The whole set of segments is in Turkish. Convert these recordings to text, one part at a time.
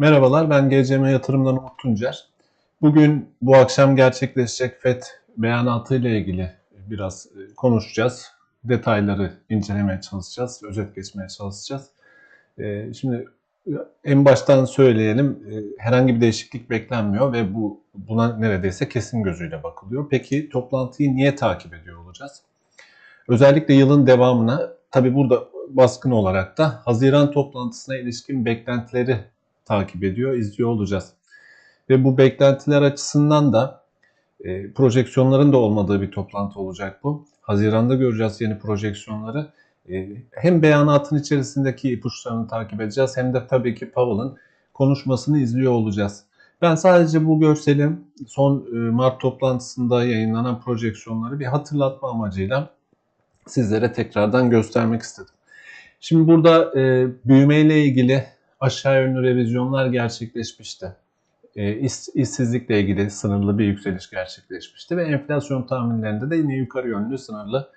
Merhabalar, ben GCM Yatırım'dan Umut Tuncer. Bugün bu akşam gerçekleşecek FED beyanatı ile ilgili biraz e, konuşacağız. Detayları incelemeye çalışacağız, özet geçmeye çalışacağız. E, şimdi e, en baştan söyleyelim, herhangi bir değişiklik beklenmiyor ve bu buna neredeyse kesin gözüyle bakılıyor. Peki toplantıyı niye takip ediyor olacağız? Özellikle yılın devamına, tabi burada baskın olarak da Haziran toplantısına ilişkin beklentileri takip ediyor, izliyor olacağız. Ve bu beklentiler açısından da e, projeksiyonların da olmadığı bir toplantı olacak bu. Haziranda göreceğiz yeni projeksiyonları. E, hem beyanatın içerisindeki ipuçlarını takip edeceğiz hem de tabii ki Powell'ın konuşmasını izliyor olacağız. Ben sadece bu görseli son e, Mart toplantısında yayınlanan projeksiyonları bir hatırlatma amacıyla sizlere tekrardan göstermek istedim. Şimdi burada e, büyümeyle ilgili aşağı yönlü revizyonlar gerçekleşmişti. E, iş, işsizlikle ilgili sınırlı bir yükseliş gerçekleşmişti ve enflasyon tahminlerinde de yine yukarı yönlü sınırlı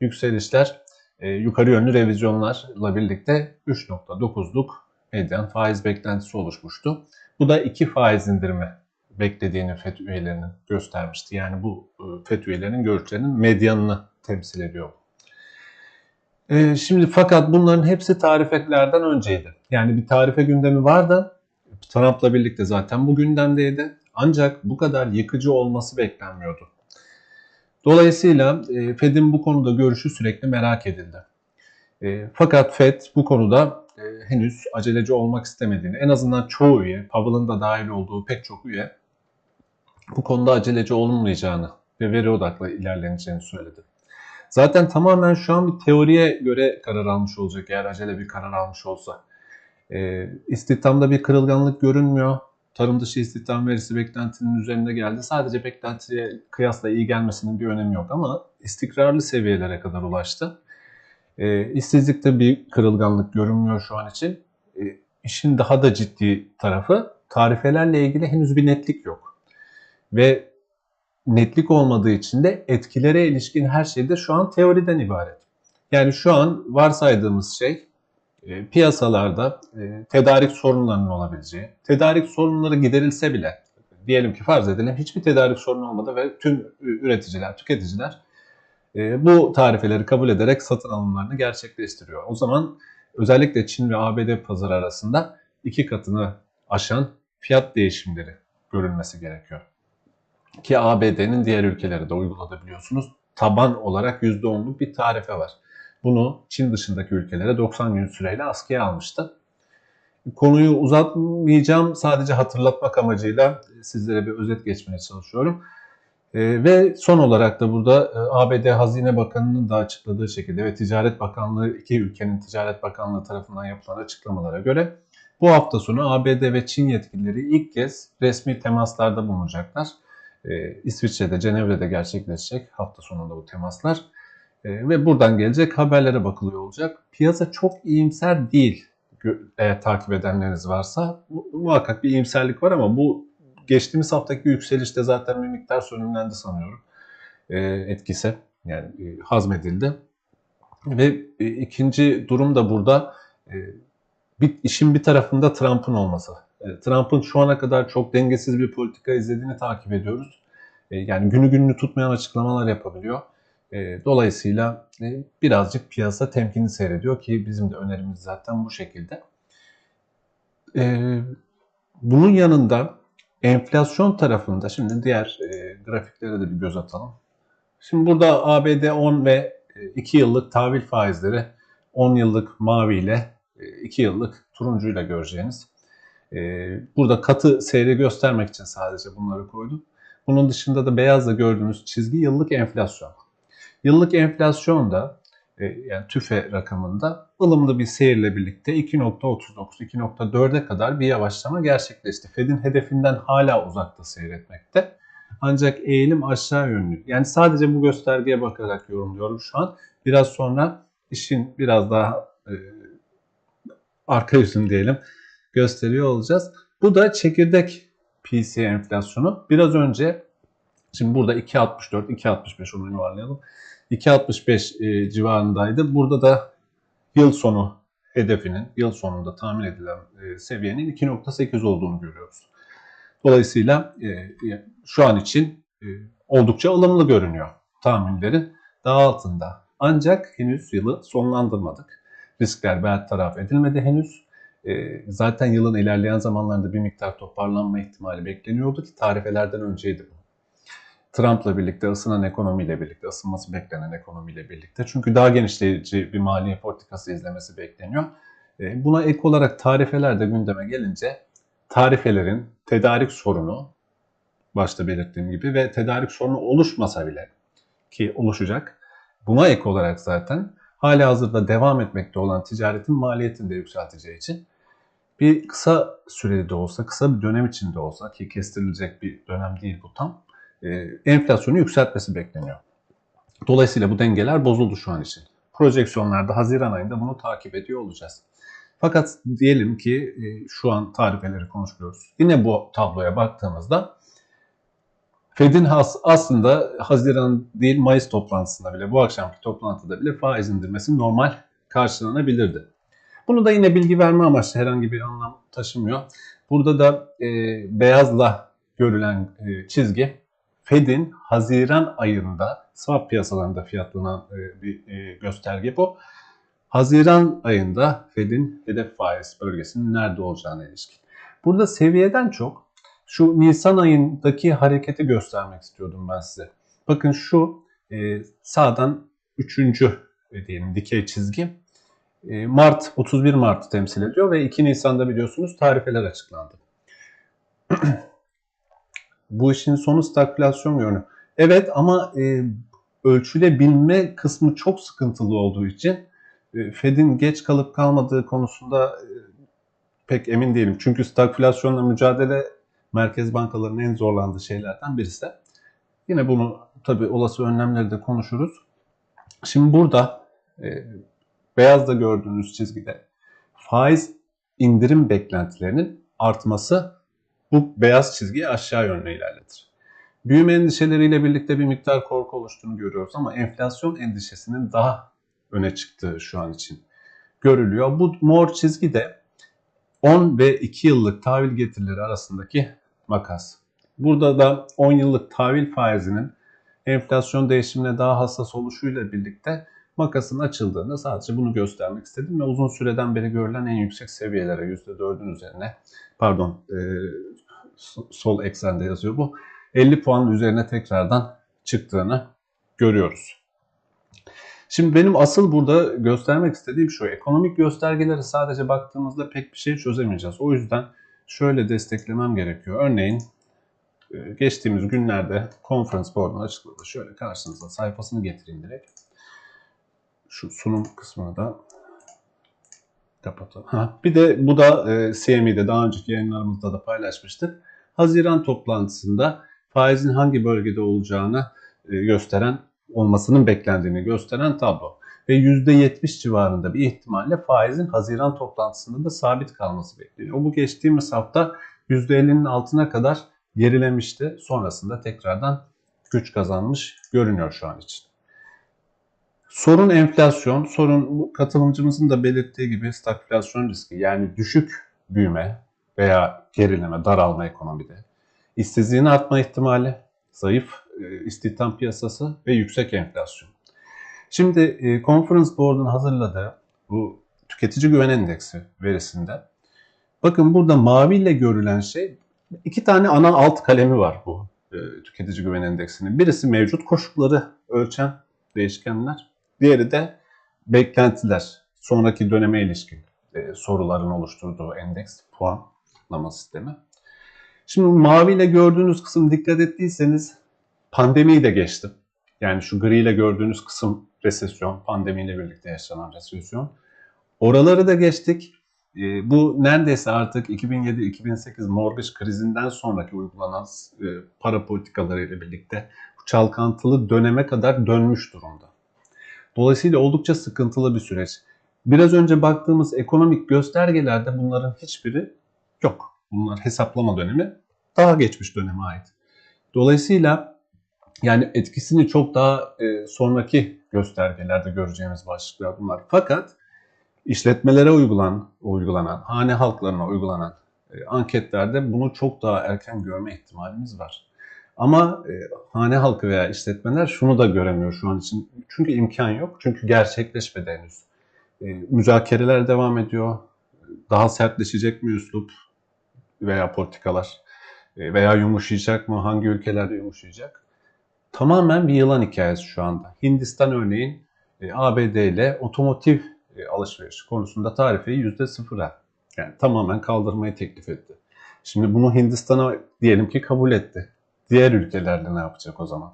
yükselişler, e, yukarı yönlü revizyonlarla birlikte 3.9'luk medyan faiz beklentisi oluşmuştu. Bu da iki faiz indirimi beklediğini FED üyelerinin göstermişti. Yani bu e, FED üyelerinin görüşlerinin medyanını temsil ediyor. E, şimdi fakat bunların hepsi tarifelerden önceydi. Yani bir tarife gündemi vardı. Trump'la birlikte zaten bu gündemdeydi. Ancak bu kadar yıkıcı olması beklenmiyordu. Dolayısıyla e, Fed'in bu konuda görüşü sürekli merak edildi. E, fakat Fed bu konuda e, henüz aceleci olmak istemediğini, en azından çoğu üye, Powell'ın da dahil olduğu pek çok üye bu konuda aceleci olunmayacağını ve veri odaklı ilerleneceğini söyledi. Zaten tamamen şu an bir teoriye göre karar almış olacak eğer acele bir karar almış olsa. E, istihdamda bir kırılganlık görünmüyor. Tarım dışı istihdam verisi beklentinin üzerinde geldi. Sadece beklentiye kıyasla iyi gelmesinin bir önemi yok ama istikrarlı seviyelere kadar ulaştı. E, işsizlikte bir kırılganlık görünmüyor şu an için. E, işin daha da ciddi tarafı tarifelerle ilgili henüz bir netlik yok. Ve netlik olmadığı için de etkilere ilişkin her şey de şu an teoriden ibaret. Yani şu an varsaydığımız şey e, piyasalarda e, tedarik sorunlarının olabileceği, tedarik sorunları giderilse bile diyelim ki farz edelim hiçbir tedarik sorunu olmadı ve tüm üreticiler, tüketiciler e, bu tarifeleri kabul ederek satın alımlarını gerçekleştiriyor. O zaman özellikle Çin ve ABD pazarı arasında iki katını aşan fiyat değişimleri görülmesi gerekiyor. Ki ABD'nin diğer ülkeleri de uyguladı biliyorsunuz. Taban olarak %10'luk bir tarife var. Bunu Çin dışındaki ülkelere 90 gün süreyle askıya almıştı. Konuyu uzatmayacağım. Sadece hatırlatmak amacıyla sizlere bir özet geçmeye çalışıyorum. E, ve son olarak da burada e, ABD Hazine Bakanı'nın da açıkladığı şekilde ve Ticaret Bakanlığı iki ülkenin Ticaret Bakanlığı tarafından yapılan açıklamalara göre bu hafta sonu ABD ve Çin yetkilileri ilk kez resmi temaslarda bulunacaklar. E, İsviçre'de, Cenevre'de gerçekleşecek hafta sonunda bu temaslar. E, ve buradan gelecek haberlere bakılıyor olacak. Piyasa çok iyimser değil eğer takip edenleriniz varsa. Muhakkak bir iyimserlik var ama bu geçtiğimiz haftaki yükselişte zaten bir miktar sönümlendi sanıyorum e, etkisi. Yani e, hazmedildi. Ve e, ikinci durum da burada bir, işin bir tarafında Trump'ın olması. E, Trump'ın şu ana kadar çok dengesiz bir politika izlediğini takip ediyoruz. E, yani günü gününü tutmayan açıklamalar yapabiliyor. E, dolayısıyla birazcık piyasa temkinli seyrediyor ki bizim de önerimiz zaten bu şekilde. Bunun yanında enflasyon tarafında şimdi diğer grafiklere de bir göz atalım. Şimdi burada ABD 10 ve 2 yıllık tahvil faizleri 10 yıllık mavi ile 2 yıllık turuncuyla göreceğiniz ee, burada katı seyri göstermek için sadece bunları koydum. Bunun dışında da beyazla gördüğünüz çizgi yıllık enflasyon. Yıllık enflasyon da e, yani tüfe rakamında ılımlı bir seyirle birlikte 2.39-2.4'e kadar bir yavaşlama gerçekleşti. Fed'in hedefinden hala uzakta seyretmekte. Ancak eğilim aşağı yönlü. Yani sadece bu göstergeye bakarak yorumluyorum şu an. Biraz sonra işin biraz daha e, arka yüzünü diyelim gösteriyor olacağız. Bu da çekirdek PC enflasyonu. Biraz önce şimdi burada 2.64, 2.65 onu yuvarlayalım. 2.65 e, civarındaydı. Burada da yıl sonu hedefinin yıl sonunda tahmin edilen e, seviyenin 2.8 olduğunu görüyoruz. Dolayısıyla e, şu an için e, oldukça ılımlı görünüyor tahminlerin daha altında. Ancak henüz yılı sonlandırmadık. Riskler bertaraf edilmedi henüz. E, zaten yılın ilerleyen zamanlarında bir miktar toparlanma ihtimali bekleniyordu ki tarifelerden önceydi bu. Trump'la birlikte ısınan ekonomiyle birlikte, ısınması beklenen ekonomiyle birlikte. Çünkü daha genişleyici bir maliye politikası izlemesi bekleniyor. E, buna ek olarak tarifeler de gündeme gelince tarifelerin tedarik sorunu başta belirttiğim gibi ve tedarik sorunu oluşmasa bile ki oluşacak. Buna ek olarak zaten hali hazırda devam etmekte olan ticaretin maliyetini de yükselteceği için bir kısa sürede de olsa, kısa bir dönem içinde olsa ki kestirilecek bir dönem değil bu tam, e, enflasyonu yükseltmesi bekleniyor. Dolayısıyla bu dengeler bozuldu şu an için. Projeksiyonlarda Haziran ayında bunu takip ediyor olacağız. Fakat diyelim ki e, şu an tarifeleri konuşuyoruz. Yine bu tabloya baktığımızda Fed'in has, aslında Haziran değil Mayıs toplantısında bile bu akşamki toplantıda bile faiz indirmesi normal karşılanabilirdi. Bunu da yine bilgi verme amaçlı herhangi bir anlam taşımıyor. Burada da e, beyazla görülen e, çizgi Fed'in Haziran ayında swap piyasalarında fiyatlanan e, bir e, gösterge bu. Haziran ayında Fed'in hedef faiz bölgesinin nerede olacağına ilişkin. Burada seviyeden çok şu Nisan ayındaki hareketi göstermek istiyordum ben size. Bakın şu e, sağdan üçüncü e, diyelim dikey çizgi Mart 31 Mart'ı temsil ediyor ve 2 Nisan'da biliyorsunuz tarifeler açıklandı. Bu işin sonu stagflasyon yönü. Evet ama e, ölçülebilme kısmı çok sıkıntılı olduğu için e, Fed'in geç kalıp kalmadığı konusunda e, pek emin değilim. Çünkü stagflasyonla mücadele merkez bankalarının en zorlandığı şeylerden birisi. Yine bunu tabi olası önlemleri de konuşuruz. Şimdi burada e, beyazda gördüğünüz çizgide faiz indirim beklentilerinin artması bu beyaz çizgiyi aşağı yönlü ilerletir. Büyüme endişeleriyle birlikte bir miktar korku oluştuğunu görüyoruz ama enflasyon endişesinin daha öne çıktığı şu an için görülüyor. Bu mor çizgi de 10 ve 2 yıllık tahvil getirileri arasındaki makas. Burada da 10 yıllık tahvil faizinin enflasyon değişimine daha hassas oluşuyla birlikte makasın açıldığını sadece bunu göstermek istedim ve uzun süreden beri görülen en yüksek seviyelere %4'ün üzerine pardon e, sol eksende yazıyor bu 50 puan üzerine tekrardan çıktığını görüyoruz. Şimdi benim asıl burada göstermek istediğim şu. Ekonomik göstergeleri sadece baktığımızda pek bir şey çözemeyeceğiz. O yüzden şöyle desteklemem gerekiyor. Örneğin e, geçtiğimiz günlerde Conference Board'un açıkladığı şöyle karşınıza sayfasını getireyim direkt. Şu sunum kısmını da kapatalım. Ha, bir de bu da e, CME'de daha önceki yayınlarımızda da paylaşmıştık. Haziran toplantısında faizin hangi bölgede olacağını e, gösteren olmasının beklendiğini gösteren tablo. Ve %70 civarında bir ihtimalle faizin Haziran toplantısında da sabit kalması bekleniyor. Bu geçtiğimiz hafta %50'nin altına kadar gerilemişti. Sonrasında tekrardan güç kazanmış görünüyor şu an için. Sorun enflasyon, sorun katılımcımızın da belirttiği gibi stagflasyon riski yani düşük büyüme veya gerileme, daralma ekonomide. İşsizliğin artma ihtimali, zayıf e, istihdam piyasası ve yüksek enflasyon. Şimdi e, Conference Board'un hazırladığı bu tüketici güven endeksi verisinde bakın burada maviyle görülen şey iki tane ana alt kalemi var bu e, tüketici güven endeksinin. Birisi mevcut koşulları ölçen değişkenler. Diğeri de beklentiler, sonraki döneme ilişkin e, soruların oluşturduğu endeks, puanlama sistemi. Şimdi maviyle gördüğünüz kısım dikkat ettiyseniz pandemiyi de geçtim. Yani şu gri ile gördüğünüz kısım resesyon, pandemiyle birlikte yaşanan resesyon. Oraları da geçtik. E, bu neredeyse artık 2007-2008 mortgage krizinden sonraki uygulanan e, para politikaları ile birlikte çalkantılı döneme kadar dönmüş durumda. Dolayısıyla oldukça sıkıntılı bir süreç. Biraz önce baktığımız ekonomik göstergelerde bunların hiçbiri yok. Bunlar hesaplama dönemi daha geçmiş döneme ait. Dolayısıyla yani etkisini çok daha e, sonraki göstergelerde göreceğimiz başlıklar bunlar. Fakat işletmelere uygulan, uygulanan, hane halklarına uygulanan e, anketlerde bunu çok daha erken görme ihtimalimiz var. Ama e, hane halkı veya işletmeler şunu da göremiyor şu an için. Çünkü imkan yok. Çünkü gerçekleşmedi henüz. E, müzakereler devam ediyor. Daha sertleşecek mi üslup veya politikalar? E, veya yumuşayacak mı? Hangi ülkelerde yumuşayacak? Tamamen bir yılan hikayesi şu anda. Hindistan örneğin e, ABD ile otomotiv e, alışveriş konusunda tarifeyi %0'a yani tamamen kaldırmayı teklif etti. Şimdi bunu Hindistan'a diyelim ki kabul etti. Diğer ülkelerde ne yapacak o zaman?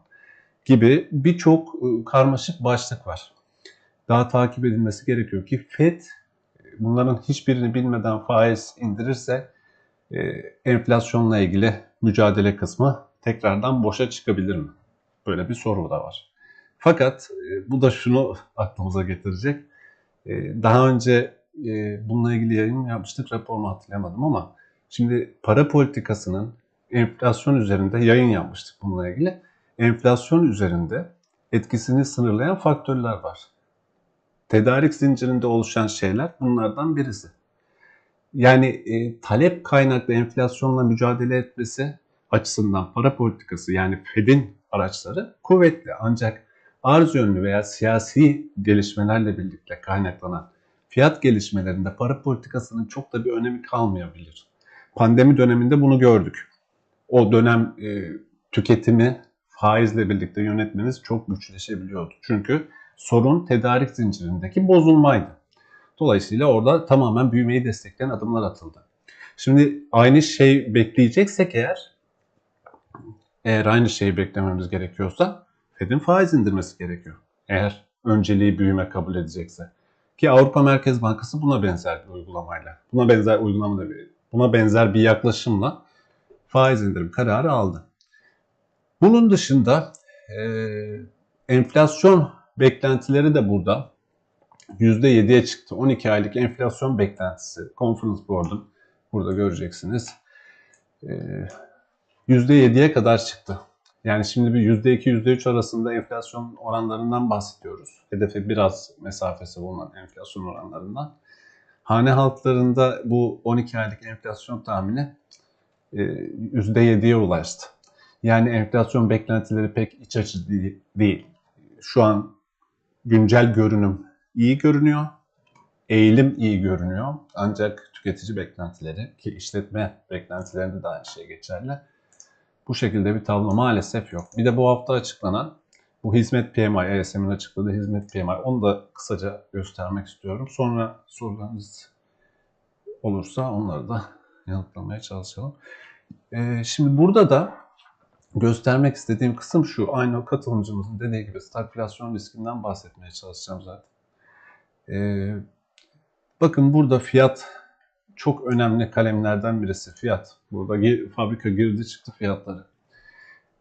Gibi birçok karmaşık başlık var. Daha takip edilmesi gerekiyor ki FED bunların hiçbirini bilmeden faiz indirirse enflasyonla ilgili mücadele kısmı tekrardan boşa çıkabilir mi? Böyle bir soru da var. Fakat bu da şunu aklımıza getirecek. Daha önce bununla ilgili yayın yapmıştık, raporumu hatırlayamadım ama şimdi para politikasının enflasyon üzerinde yayın yapmıştık bununla ilgili. Enflasyon üzerinde etkisini sınırlayan faktörler var. Tedarik zincirinde oluşan şeyler bunlardan birisi. Yani e, talep kaynaklı enflasyonla mücadele etmesi açısından para politikası yani Fed'in araçları kuvvetli. Ancak arz yönlü veya siyasi gelişmelerle birlikte kaynaklanan fiyat gelişmelerinde para politikasının çok da bir önemi kalmayabilir. Pandemi döneminde bunu gördük. O dönem e, tüketimi faizle birlikte yönetmeniz çok güçleşebiliyordu. Çünkü sorun tedarik zincirindeki bozulmaydı. Dolayısıyla orada tamamen büyümeyi destekleyen adımlar atıldı. Şimdi aynı şey bekleyeceksek eğer, eğer aynı şeyi beklememiz gerekiyorsa Fed'in faiz indirmesi gerekiyor. Eğer önceliği büyüme kabul edecekse. Ki Avrupa Merkez Bankası buna benzer bir uygulamayla, buna benzer uygulamada bir, buna benzer bir yaklaşımla faiz indirim kararı aldı. Bunun dışında e, enflasyon beklentileri de burada %7'ye çıktı. 12 aylık enflasyon beklentisi Conference Board'un burada göreceksiniz. E, %7'ye kadar çıktı. Yani şimdi bir %2, %3 arasında enflasyon oranlarından bahsediyoruz. Hedefe biraz mesafesi bulunan enflasyon oranlarından. Hane halklarında bu 12 aylık enflasyon tahmini %7'ye e, ulaştı. Yani enflasyon beklentileri pek iç açıcı değil. Şu an güncel görünüm iyi görünüyor. Eğilim iyi görünüyor. Ancak tüketici beklentileri ki işletme beklentilerinde de aynı şey geçerli bu şekilde bir tablo maalesef yok. Bir de bu hafta açıklanan bu hizmet PMI, ESM'in açıkladığı hizmet PMI onu da kısaca göstermek istiyorum. Sonra sorularınız olursa onları da yanıtlamaya çalışalım. Ee, şimdi burada da göstermek istediğim kısım şu. Aynı katılımcımızın dediği gibi stagflasyon riskinden bahsetmeye çalışacağım zaten. Ee, bakın burada fiyat çok önemli kalemlerden birisi fiyat. Burada fabrika girdi çıktı fiyatları.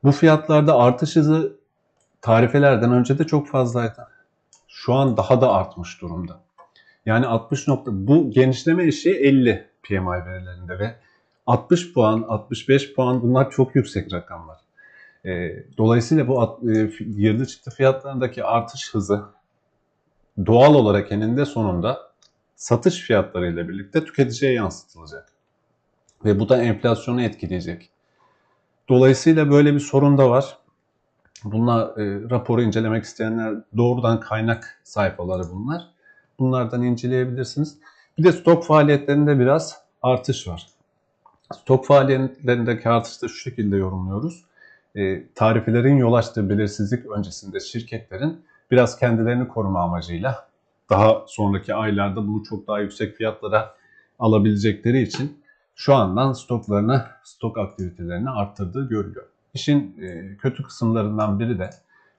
Bu fiyatlarda artış hızı tarifelerden önce de çok fazlaydı. Şu an daha da artmış durumda. Yani 60 nokta bu genişleme eşiği 50 PMI verilerinde ve 60 puan, 65 puan bunlar çok yüksek rakamlar. E, dolayısıyla bu e, girdi çıktı fiyatlarındaki artış hızı doğal olarak eninde sonunda satış fiyatlarıyla birlikte tüketiciye yansıtılacak. Ve bu da enflasyonu etkileyecek. Dolayısıyla böyle bir sorun da var. Bunlar e, raporu incelemek isteyenler doğrudan kaynak sayfaları bunlar. Bunlardan inceleyebilirsiniz. Bir de stok faaliyetlerinde biraz artış var. Stok faaliyetlerindeki artışı da şu şekilde yorumluyoruz. E, tarifelerin yol açtığı belirsizlik öncesinde şirketlerin biraz kendilerini koruma amacıyla daha sonraki aylarda bunu çok daha yüksek fiyatlara alabilecekleri için şu andan stoklarını, stok aktivitelerini arttırdığı görülüyor. İşin e, kötü kısımlarından biri de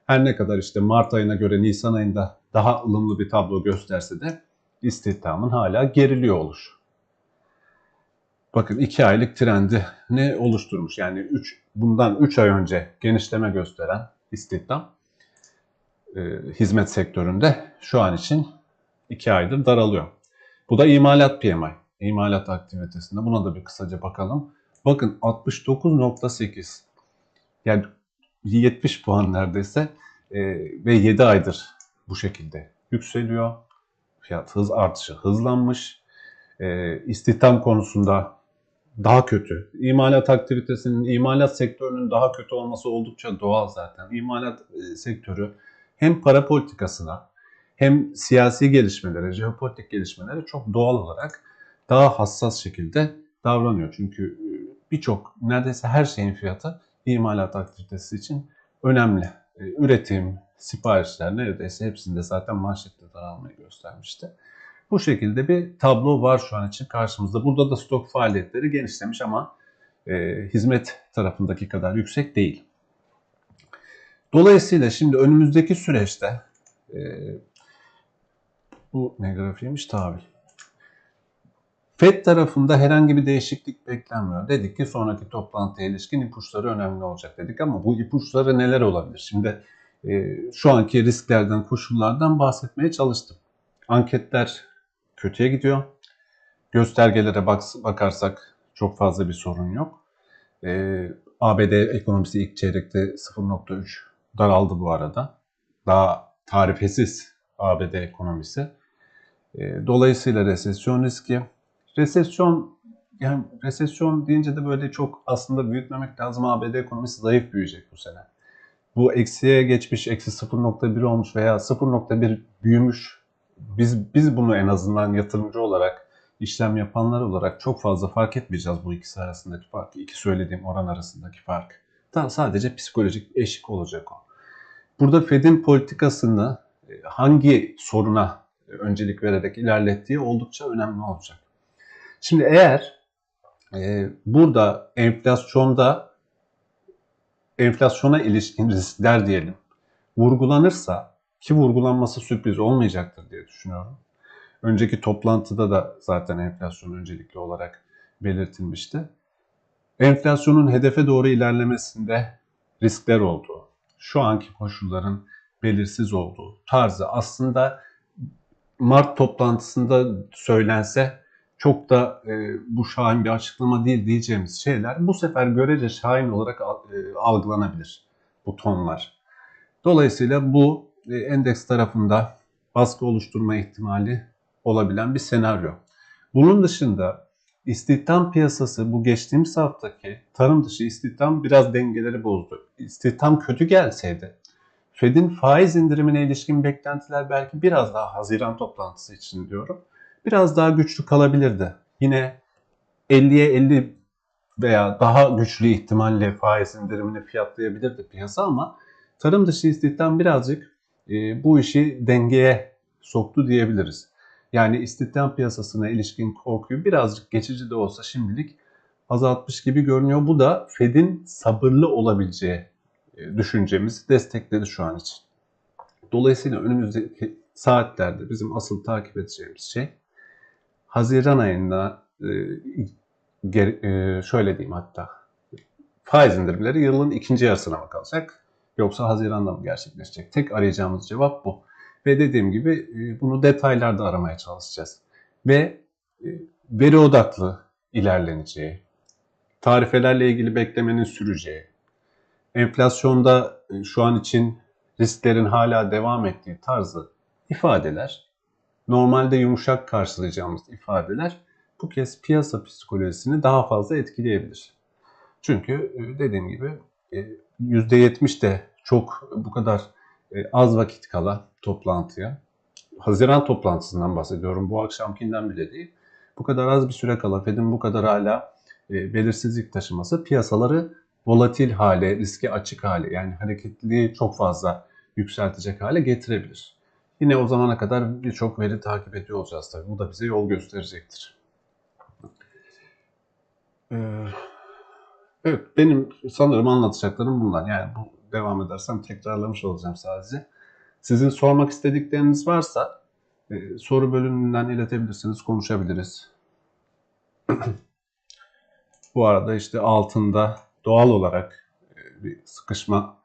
her ne kadar işte Mart ayına göre Nisan ayında daha ılımlı bir tablo gösterse de istihdamın hala geriliyor olur. Bakın 2 aylık trendi ne oluşturmuş? Yani 3 bundan 3 ay önce genişleme gösteren istihdam e, hizmet sektöründe şu an için 2 aydır daralıyor. Bu da imalat PMI. İmalat aktivitesinde. Buna da bir kısaca bakalım. Bakın 69.8. Yani 70 puan neredeyse e, ve 7 aydır bu şekilde yükseliyor. Fiyat hız artışı hızlanmış. E, istihdam konusunda daha kötü. İmalat aktivitesinin, imalat sektörünün daha kötü olması oldukça doğal zaten. İmalat e, sektörü hem para politikasına hem siyasi gelişmelere, jeopolitik gelişmelere çok doğal olarak daha hassas şekilde davranıyor. Çünkü e, birçok, neredeyse her şeyin fiyatı imalat aktivitesi için önemli. E, Üretim, siparişler neredeyse hepsinde zaten manşette daralmayı göstermişti. Bu şekilde bir tablo var şu an için karşımızda. Burada da stok faaliyetleri genişlemiş ama e, hizmet tarafındaki kadar yüksek değil. Dolayısıyla şimdi önümüzdeki süreçte e, bu ne grafiğiymiş tahvil. FED tarafında herhangi bir değişiklik beklenmiyor. Dedik ki sonraki toplantıya ilişkin ipuçları önemli olacak dedik ama bu ipuçları neler olabilir? Şimdi şu anki risklerden, koşullardan bahsetmeye çalıştım. Anketler kötüye gidiyor. Göstergelere bak, bakarsak çok fazla bir sorun yok. E, ABD ekonomisi ilk çeyrekte 0.3 daraldı bu arada. Daha tarifesiz ABD ekonomisi. E, dolayısıyla resesyon riski. Resesyon yani resesyon deyince de böyle çok aslında büyütmemek lazım. ABD ekonomisi zayıf büyüyecek bu sene. Bu eksiye geçmiş, eksi 0.1 olmuş veya 0.1 büyümüş. Biz biz bunu en azından yatırımcı olarak, işlem yapanlar olarak çok fazla fark etmeyeceğiz bu ikisi arasındaki farkı. iki söylediğim oran arasındaki fark. Daha sadece psikolojik eşik olacak o. Burada Fed'in politikasını e, hangi soruna öncelik vererek ilerlettiği oldukça önemli olacak. Şimdi eğer e, burada enflasyonda enflasyona ilişkin riskler diyelim vurgulanırsa ki vurgulanması sürpriz olmayacaktır diye düşünüyorum. Önceki toplantıda da zaten enflasyon öncelikli olarak belirtilmişti. Enflasyonun hedefe doğru ilerlemesinde riskler olduğu, şu anki koşulların belirsiz olduğu tarzı aslında Mart toplantısında söylense çok da e, bu şahin bir açıklama değil diyeceğimiz şeyler bu sefer görece şahin olarak e, algılanabilir bu tonlar. Dolayısıyla bu e, endeks tarafında baskı oluşturma ihtimali olabilen bir senaryo. Bunun dışında istihdam piyasası bu geçtiğimiz haftaki tarım dışı istihdam biraz dengeleri bozdu. İstihdam kötü gelseydi Fed'in faiz indirimine ilişkin beklentiler belki biraz daha Haziran toplantısı için diyorum. Biraz daha güçlü kalabilirdi. Yine 50'ye 50 veya daha güçlü ihtimalle faiz indirimini fiyatlayabilirdi piyasa ama tarım dışı istihdam birazcık e, bu işi dengeye soktu diyebiliriz. Yani istihdam piyasasına ilişkin korkuyu birazcık geçici de olsa şimdilik azaltmış gibi görünüyor. Bu da Fed'in sabırlı olabileceği e, düşüncemizi destekledi şu an için. Dolayısıyla önümüzdeki saatlerde bizim asıl takip edeceğimiz şey Haziran ayında e, şöyle diyeyim hatta faiz indirimleri yılın ikinci yarısına mı kalacak yoksa Haziran'da mı gerçekleşecek? Tek arayacağımız cevap bu. Ve dediğim gibi e, bunu detaylarda aramaya çalışacağız. Ve veri odaklı ilerleneceği, tarifelerle ilgili beklemenin süreceği, enflasyonda e, şu an için risklerin hala devam ettiği tarzı ifadeler, normalde yumuşak karşılayacağımız ifadeler bu kez piyasa psikolojisini daha fazla etkileyebilir. Çünkü e, dediğim gibi %70 e, de çok bu kadar az vakit kala toplantıya, Haziran toplantısından bahsediyorum, bu akşamkinden bile değil. Bu kadar az bir süre kala Fed'in bu kadar hala belirsizlik taşıması piyasaları volatil hale, riske açık hale yani hareketliliği çok fazla yükseltecek hale getirebilir. Yine o zamana kadar birçok veri takip ediyor olacağız tabii. Bu da bize yol gösterecektir. Ee, evet benim sanırım anlatacaklarım bunlar. Yani bu devam edersem tekrarlamış olacağım sadece. Sizin sormak istedikleriniz varsa e, soru bölümünden iletebilirsiniz, konuşabiliriz. Bu arada işte altında doğal olarak e, bir sıkışma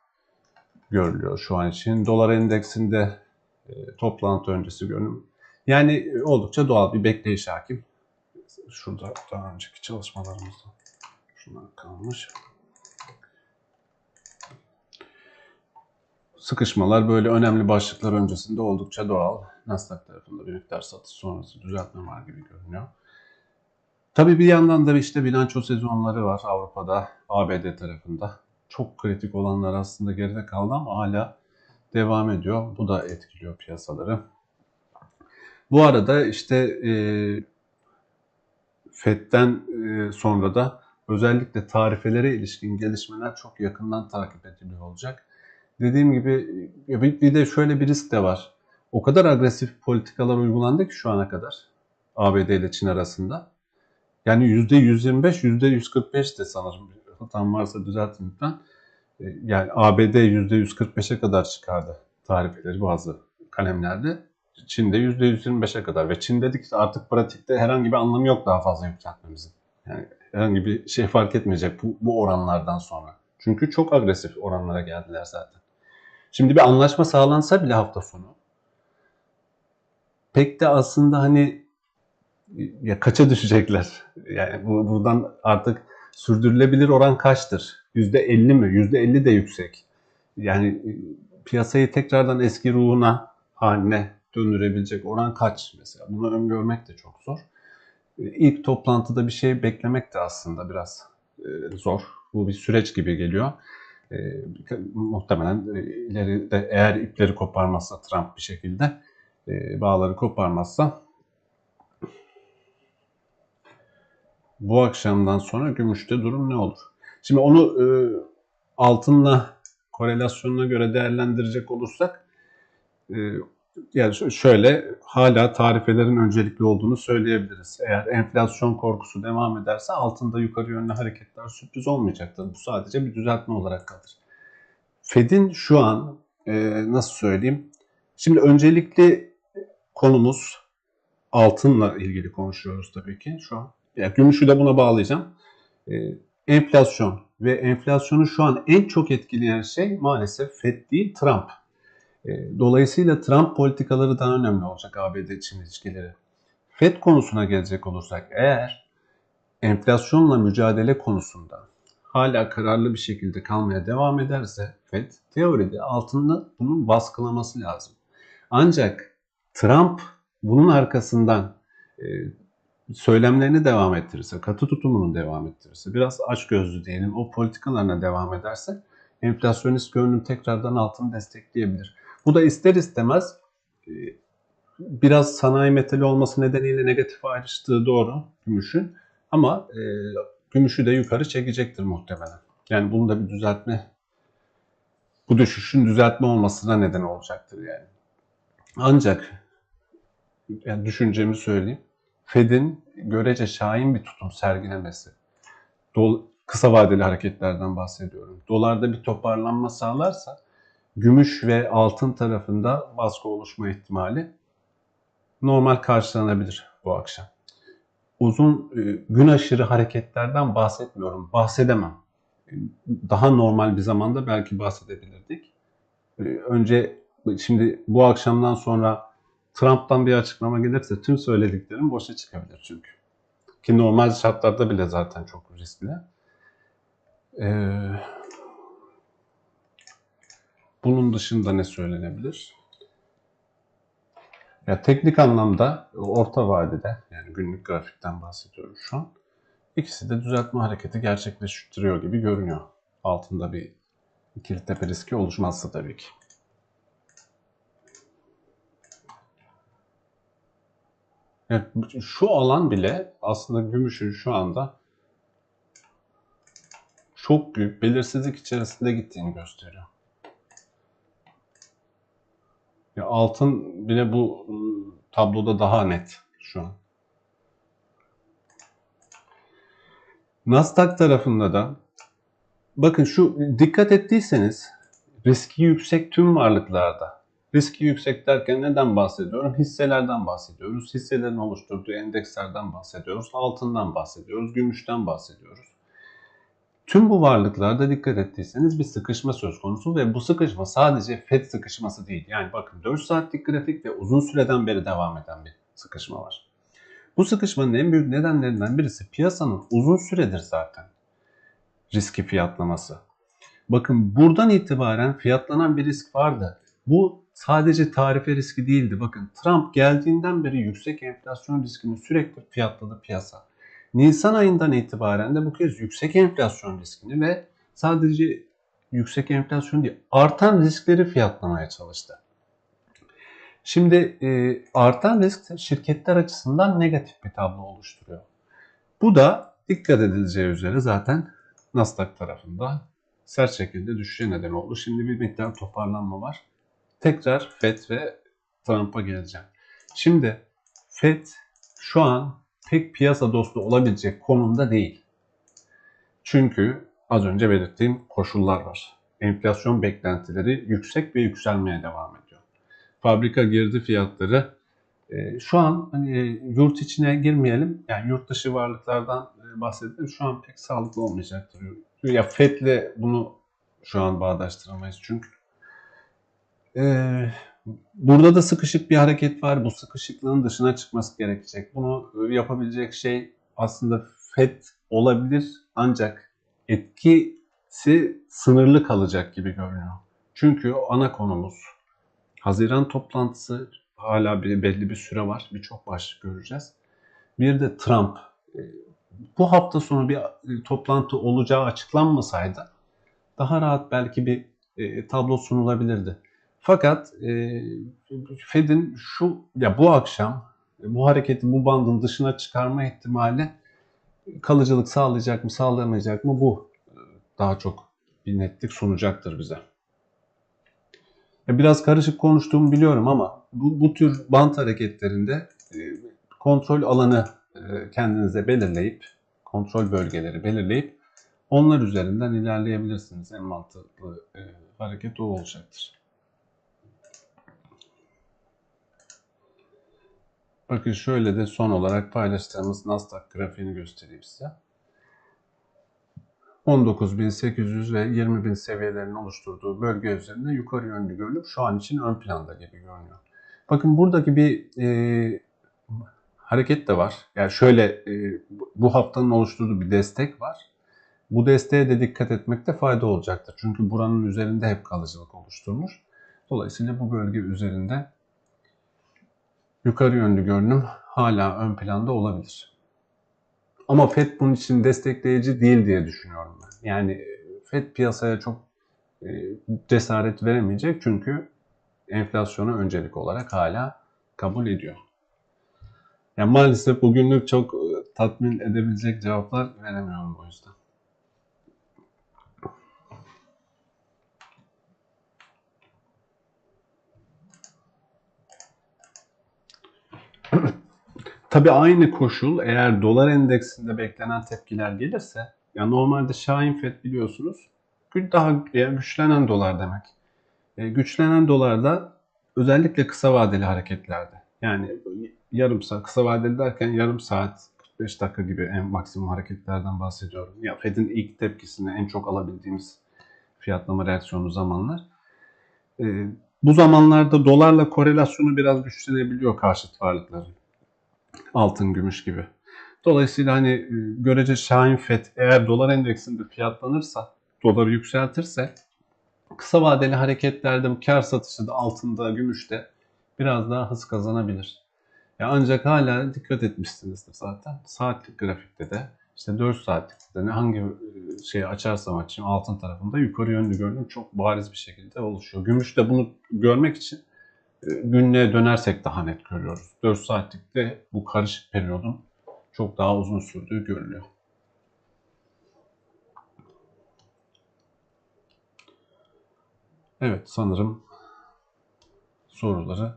görülüyor şu an için. Dolar endeksinde toplantı öncesi görünüm. Yani e, oldukça doğal bir bekleyiş hakim. Şurada daha önceki çalışmalarımızda şunlar kalmış. Sıkışmalar böyle önemli başlıklar öncesinde oldukça doğal. Nasdaq tarafında bir miktar satış sonrası düzeltme var gibi görünüyor. Tabii bir yandan da işte bilanço sezonları var Avrupa'da, ABD tarafında. Çok kritik olanlar aslında geride kaldı ama hala devam ediyor. Bu da etkiliyor piyasaları. Bu arada işte e, FED'den e, sonra da özellikle tarifelere ilişkin gelişmeler çok yakından takip ediliyor olacak. Dediğim gibi bir, de şöyle bir risk de var. O kadar agresif politikalar uygulandı ki şu ana kadar ABD ile Çin arasında. Yani %125, %145 de sanırım hatam varsa düzeltin lütfen. E, yani ABD %145'e kadar çıkardı tarifeleri bazı kalemlerde. Çin'de %125'e kadar ve Çin dedik ki artık pratikte herhangi bir anlamı yok daha fazla yükseltmemizin. Yani herhangi bir şey fark etmeyecek bu, bu oranlardan sonra. Çünkü çok agresif oranlara geldiler zaten. Şimdi bir anlaşma sağlansa bile hafta sonu pek de aslında hani ya kaça düşecekler? Yani bu, buradan artık sürdürülebilir oran kaçtır? %50 mi? %50 de yüksek. Yani piyasayı tekrardan eski ruhuna haline döndürebilecek oran kaç mesela? Bunu öngörmek de çok zor. İlk toplantıda bir şey beklemek de aslında biraz e, zor. Bu bir süreç gibi geliyor. E, muhtemelen e, ileride eğer ipleri koparmazsa Trump bir şekilde e, bağları koparmazsa bu akşamdan sonra gümüşte durum ne olur? Şimdi onu e, altınla korelasyonuna göre değerlendirecek olursak e, yani şöyle hala tarifelerin öncelikli olduğunu söyleyebiliriz. Eğer enflasyon korkusu devam ederse altında yukarı yönlü hareketler sürpriz olmayacaktır. Bu sadece bir düzeltme olarak kalır. Fed'in şu an e, nasıl söyleyeyim? Şimdi öncelikli konumuz altınla ilgili konuşuyoruz tabii ki şu an. Yani gümüşü de buna bağlayacağım. E, enflasyon ve enflasyonu şu an en çok etkileyen şey maalesef Fed değil Trump. E, dolayısıyla Trump politikaları daha önemli olacak ABD-Çin ilişkileri. FED konusuna gelecek olursak eğer enflasyonla mücadele konusunda hala kararlı bir şekilde kalmaya devam ederse FED teoride altında bunun baskılaması lazım. Ancak Trump bunun arkasından e, söylemlerini devam ettirirse, katı tutumunu devam ettirirse, biraz açgözlü diyelim o politikalarına devam ederse enflasyonist görünüm tekrardan altını destekleyebilir. Bu da ister istemez e, biraz sanayi metali olması nedeniyle negatif ayrıştığı doğru gümüşün. Ama e, gümüşü de yukarı çekecektir muhtemelen. Yani bunu da bir düzeltme, bu düşüşün düzeltme olmasına neden olacaktır yani. Ancak yani düşüncemi söyleyeyim. Fed'in görece şahin bir tutum sergilemesi, dol, kısa vadeli hareketlerden bahsediyorum. Dolarda bir toparlanma sağlarsa gümüş ve altın tarafında baskı oluşma ihtimali normal karşılanabilir bu akşam. Uzun e, gün aşırı hareketlerden bahsetmiyorum, bahsedemem. Daha normal bir zamanda belki bahsedebilirdik. E, önce şimdi bu akşamdan sonra Trump'tan bir açıklama gelirse tüm söylediklerim boşa çıkabilir çünkü. Ki normal şartlarda bile zaten çok riskli. Ee, bunun dışında ne söylenebilir? Ya teknik anlamda orta vadede yani günlük grafikten bahsediyorum şu an. İkisi de düzeltme hareketi gerçekleştiriyor gibi görünüyor. Altında bir ikili tepe riski oluşmazsa tabii ki. Yani şu alan bile aslında gümüşün şu anda çok büyük belirsizlik içerisinde gittiğini gösteriyor. Ya altın bile bu ıı, tabloda daha net şu an. Nasdaq tarafında da bakın şu dikkat ettiyseniz riski yüksek tüm varlıklarda. Riski yüksek derken neden bahsediyorum? Hisselerden bahsediyoruz. Hisselerin oluşturduğu endekslerden bahsediyoruz. Altından bahsediyoruz. Gümüşten bahsediyoruz. Tüm bu varlıklarda dikkat ettiyseniz bir sıkışma söz konusu ve bu sıkışma sadece FED sıkışması değil. Yani bakın 4 saatlik grafik ve uzun süreden beri devam eden bir sıkışma var. Bu sıkışmanın en büyük nedenlerinden birisi piyasanın uzun süredir zaten riski fiyatlaması. Bakın buradan itibaren fiyatlanan bir risk vardı. Bu sadece tarife riski değildi. Bakın Trump geldiğinden beri yüksek enflasyon riskini sürekli fiyatladı piyasa. Nisan ayından itibaren de bu kez yüksek enflasyon riskini ve sadece yüksek enflasyon değil artan riskleri fiyatlamaya çalıştı. Şimdi e, artan risk şirketler açısından negatif bir tablo oluşturuyor. Bu da dikkat edileceği üzere zaten Nasdaq tarafında sert şekilde düşüşe neden oldu. Şimdi bir miktar toparlanma var. Tekrar FED ve Trump'a geleceğim. Şimdi FED şu an pek piyasa dostu olabilecek konumda değil. Çünkü az önce belirttiğim koşullar var. Enflasyon beklentileri yüksek ve yükselmeye devam ediyor. Fabrika girdi fiyatları e, şu an hani yurt içine girmeyelim. Yani yurt dışı varlıklardan e, bahsedelim. Şu an pek sağlıklı olmayacaktır. Ya FED'le bunu şu an bağdaştıramayız çünkü. Ee, burada da sıkışık bir hareket var. Bu sıkışıklığın dışına çıkması gerekecek. Bunu e, yapabilecek şey aslında FED olabilir ancak etkisi sınırlı kalacak gibi görünüyor. Çünkü ana konumuz Haziran toplantısı hala bir belli bir süre var. Birçok başlık göreceğiz. Bir de Trump. E, bu hafta sonu bir e, toplantı olacağı açıklanmasaydı daha rahat belki bir e, tablo sunulabilirdi. Fakat e, Fed'in şu ya bu akşam bu hareketi bu bandın dışına çıkarma ihtimali kalıcılık sağlayacak mı sağlamayacak mı bu daha çok bir netlik sunacaktır bize. Biraz karışık konuştuğumu biliyorum ama bu, bu tür bant hareketlerinde e, kontrol alanı e, kendinize belirleyip, kontrol bölgeleri belirleyip onlar üzerinden ilerleyebilirsiniz. En mantıklı e, hareket o olacaktır. Bakın şöyle de son olarak paylaştığımız Nasdaq grafiğini göstereyim size. 19.800 ve 20.000 seviyelerini oluşturduğu bölge üzerinde yukarı yönlü görünüp şu an için ön planda gibi görünüyor. Bakın buradaki bir e, hareket de var. Yani şöyle e, bu haftanın oluşturduğu bir destek var. Bu desteğe de dikkat etmekte fayda olacaktır. Çünkü buranın üzerinde hep kalıcılık oluşturmuş. Dolayısıyla bu bölge üzerinde yukarı yönlü görünüm hala ön planda olabilir. Ama FED bunun için destekleyici değil diye düşünüyorum ben. Yani e, FED piyasaya çok e, cesaret veremeyecek çünkü enflasyonu öncelik olarak hala kabul ediyor. Yani maalesef bugünlük çok e, tatmin edebilecek cevaplar veremiyorum bu yüzden. Tabii aynı koşul eğer dolar endeksinde beklenen tepkiler gelirse ya normalde Şahin FED biliyorsunuz daha güçlenen dolar demek. E, güçlenen dolarda özellikle kısa vadeli hareketlerde yani yarım saat kısa vadeli derken yarım saat 45 dakika gibi en maksimum hareketlerden bahsediyorum. Ya Fed'in ilk tepkisini en çok alabildiğimiz fiyatlama reaksiyonu zamanlar. E, bu zamanlarda dolarla korelasyonu biraz güçlenebiliyor karşıt varlıkların altın, gümüş gibi. Dolayısıyla hani e, görece Şahin FED eğer dolar endeksinde fiyatlanırsa, doları yükseltirse kısa vadeli hareketlerde bu kar satışı da altında, gümüşte biraz daha hız kazanabilir. Ya ancak hala dikkat etmişsinizdir zaten. Saatlik grafikte de işte 4 saatlikte de ne hangi e, şeyi açarsam açayım altın tarafında yukarı yönlü görünüm çok bariz bir şekilde oluşuyor. Gümüşte bunu görmek için günlüğe dönersek daha net görüyoruz. 4 saatlikte bu karışık periyodun çok daha uzun sürdüğü görülüyor. Evet sanırım soruları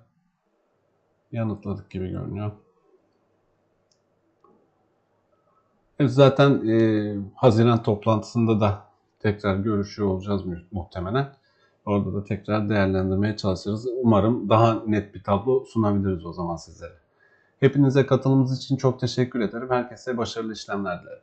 yanıtladık gibi görünüyor. Evet, zaten e, Haziran toplantısında da tekrar görüşüyor olacağız muhtemelen. Orada da tekrar değerlendirmeye çalışırız. Umarım daha net bir tablo sunabiliriz o zaman sizlere. Hepinize katılımınız için çok teşekkür ederim. Herkese başarılı işlemler dilerim.